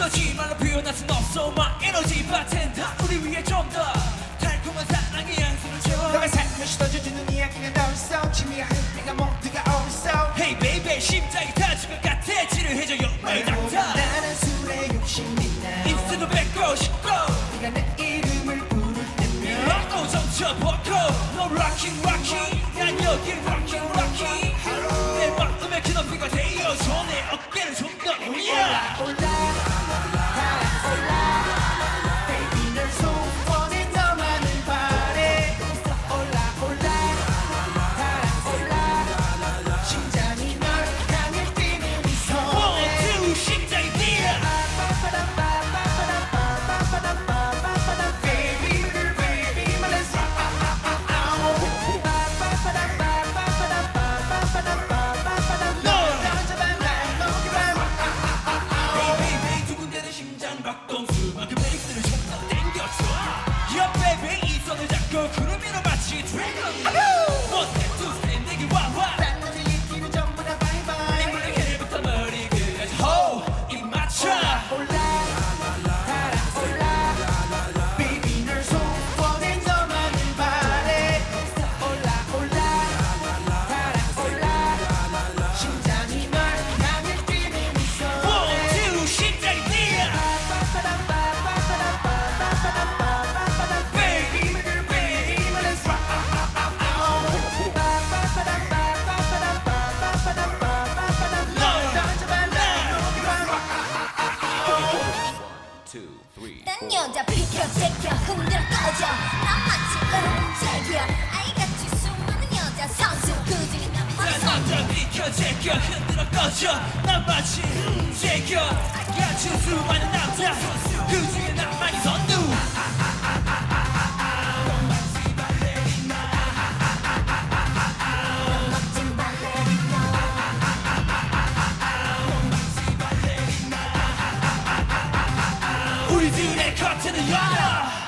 에너지 말로 표현할 순 없어. My energy 바텐더 우리 위해 좀 더 달콤한 사랑의 양수를 채워. 너가 살며시 던져주는 이야기가 나올서 취미야 내가 모두가 어울서 Hey baby 심장이 터질 것 같아. 지루해져요 My doctor. 나는 술에 욕심이 나 입술도 뱉고 싶고. 네가 내 이름을 부를 때면 락고 점쳐보고. No rocking rocking. 난 여기 rocking rocking. 내 마음의 그 높이가 되어줘. 내 어깨를 좀더 올라 달아올라 난 여자 비켜 제껴 흔들어 꺼져. 난 마치 음색이야. 아이같이 수많은 여자 선수. 그중에 난난 남자 비켜 제껴 흔들어 꺼져. 난 마치 got you 수많은 남자 그 중에 나만이 우리들의 커튼을 열어